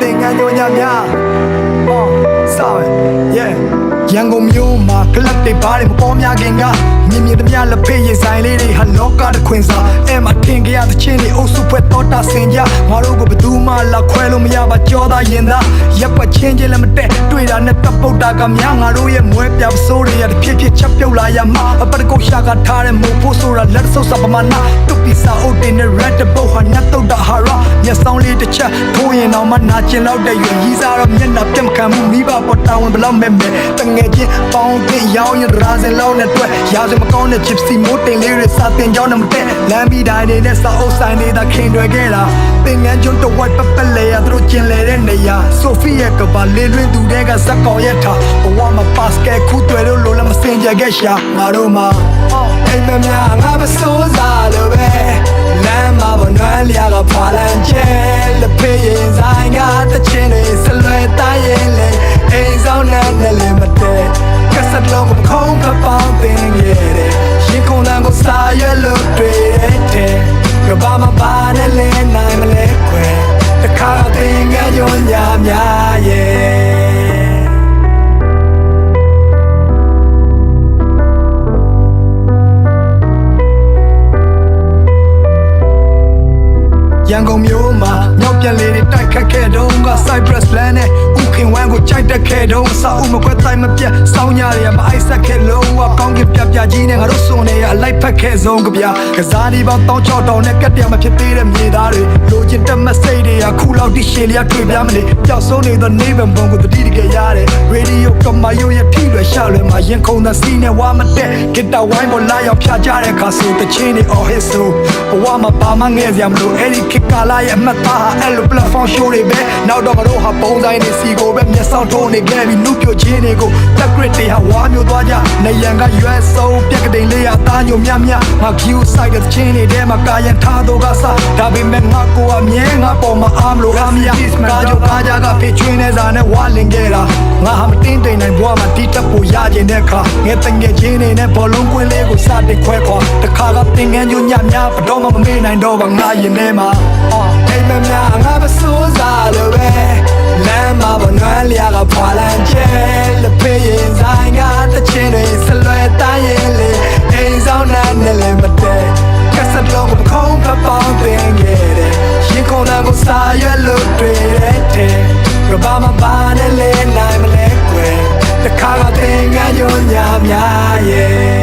သင်ငန်းညိုညာများအော်စာပဲ yeah ရန်ကုန်မြို့မှာကလပ်တွေဘားတွေမပေါ်များခင်ကမြင်မြင်သမျှလက်ဖေးရင်ဆိုင်လေးတွေဟာလောကတစ်ခွင်စာအဲ့မှာထင်ကြရသချင်းတွေအုပ်စုဖွဲ့တော်တာဆင်ကြငါတို့ကိုဘယ်သူမှလာခွဲလို့မရပါကြောသားရင်သားရပ်ပတ်ချင်းချင်းလည်းမတက်တွေ့တာနဲ့တပ်ပုတ်တာကများငါတို့ရဲ့မွဲပြပစိုးတွေရတဖြည်းဖြည်းချက်ပြုတ်လာရမှာအပတ်ကုတ်ရှာကထားတဲ့မို့ဖို့ဆိုတာလက်ဆုပ်စာပမာဏတု တ်ပီစာအုပ်တင်တဲ့ red တပုတ်ဟာညတ်တုတ်တာဟာရမျက်စောင်းလေးတစ်ချက်ထိုးရင်တော့မနာကျင်တော့တဲ့ရွယ်ကြီးစားတော့မျက်နှာပြတ်မခံမှုမိဘပေါ်တာဝန်ဘလောက်မဲ့မဲ့တငယ်ချင်းပေါင်းတင်ရောင်းရရာစင်လောက်နဲ့တွေ့ရာစင်မကောင်းတဲ့ gypsy မိုးတင်လေးတွေစာတင်ကြောင်းနဲ့မတက်လမ်းပြီးတိုင်းနေနဲ့စာအုပ်ဆိုင်နေတာခင်တွေခဲ့တာပင်ငန်းကျွန်းတဝက်ပပလဲရသူတို့ကျင်လေတဲ့နေရာဆိုဖီရဲ့ကဘာလေးလွင်သူတွေကဇက်ကောင်ရက်ထားဘဝမှာပတ်စကဲခုတွေလို့လို့လည်းမစင်ကြခဲ့ရှာငါတို့မှာ အိမ်မများငါမစိုးစားလို့ပဲလမ်းမှာဘနွမ်းလျာကဖွာလန်ချဲလက်ဖေးရင်ဆိုင်ကတချင်တွေ ရန်ကုန်မြို့မှာမြောက်ပြန်လေးတွေတိုက်ခတ်ခဲ့တုန်းက Cypress Land နဲ့ဥခင်ဝမ်းကိုကြိုက်တက်ခဲ့တုန်းအစာအုပ်မကွက်တိုင်းမပြတ်စောင်းညတွေရမအိုက်ဆက်ခဲ့လုံးဝကောင်းကင်ပြပြကြီးနဲ့ငါတို့စုံနေရအလိုက်ဖက်ခဲ့ဆုံးကြဗျာကစားဒီပေါင်းတောင်းချောက်တောင်နဲ့ကက်တရမဖြစ်သေးတဲ့မြေသားတွေလိုချင်တက်မစိတ် တွေကခုလောက်တိရှည်လျာတွေ့ပြမလို့ပျောက်ဆုံးနေသောနေဗံဘုံကိုတတိတကယ်ရတယ်ရေဒီယိုကမာယိုရဲ့ဖြီးလွယ်ရှာလွယ်မှာရင်ခုန်တဲ့စီးနဲ့ဝါမတက်ဂစ်တာဝိုင်းပေါ်လာရောက်ဖြာကြတဲ့ခါဆိုတချင်းတွေ all hit so ဘဝမှာပါမငဲ့စရာမလိုအဲ့ဒီခေတ်ကာလရဲ့အမှတ်သားဟာအဲ့လို platform show တွေပဲနောက်တော့ငါတို့ဟာပုံဆိုင်တွေစီကိုပဲမျက်စောင်းထိုးနေခဲ့ပြီးနှုတ်ပြချင်းတွေကိုတက်ဂရစ်တွေဟာဝါမျိုးသွားကြနေရန်က US ဆုံးပြက်ကတိန်လေးရသားညိုမြမြငါ Q side တဲ့ချင်းတွေထဲမှာကာယံထားတော့ကစားဒါပေမဲ့ငါကိုအမြဲငါပေါ်မှာအားမလို့အားမရကာကြကာကြကဖေချွေးနေစားနဲ့ဝါလင်ခဲ့တာငါဟာမတင်းတိမ်နိုင်ဘွားမှာဒီတက်ဖို့ရကျင်တဲ့အခါငယ်တငယ်ချင်းတွေနဲ့ဘောလုံးကွင်းလေးကိုစတင်ခွဲခွာတခါကတင်ငန်းညညများဘတော်မှမမေ့နိုင်တော့ပါငါရင်ထဲမှာအော်အိမ်မများငါမစိုးစား ကဘာမပါနဲ့လဲနိုင်မလဲကွယ်တခါကသင်ငန်းညွန်ညာများရဲ့